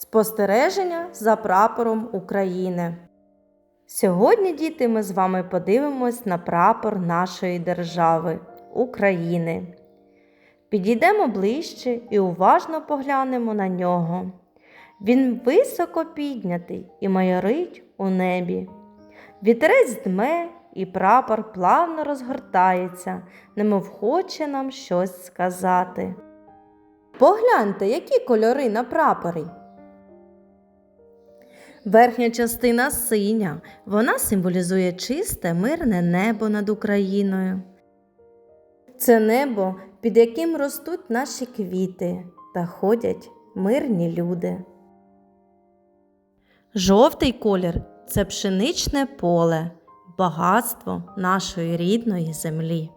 Спостереження за прапором України. Сьогодні, діти, ми з вами подивимось на прапор нашої держави України. Підійдемо ближче і уважно поглянемо на нього. Він високо піднятий і майорить у небі. Вітерець дме, і прапор плавно розгортається, немов хоче нам щось сказати. Погляньте, які кольори на прапорі. Верхня частина синя. Вона символізує чисте, мирне небо над Україною. Це небо, під яким ростуть наші квіти та ходять мирні люди. Жовтий колір це пшеничне поле, багатство нашої рідної землі.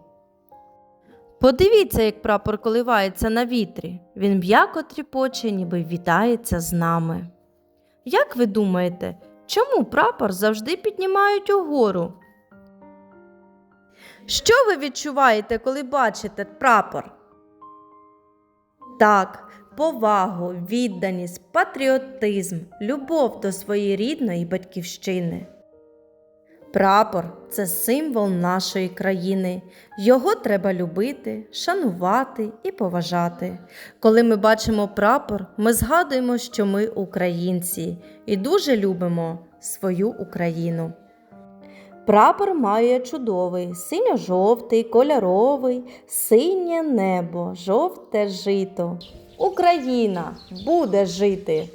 Подивіться, як прапор коливається на вітрі. Він м'яко тріпоче, ніби вітається з нами. Як ви думаєте, чому прапор завжди піднімають угору? Що ви відчуваєте, коли бачите прапор? Так, повагу, відданість, патріотизм, любов до своєї рідної батьківщини. Прапор це символ нашої країни. Його треба любити, шанувати і поважати. Коли ми бачимо прапор, ми згадуємо, що ми українці і дуже любимо свою Україну. Прапор має чудовий, синьо-жовтий, кольоровий, синє небо, жовте жито. Україна буде жити!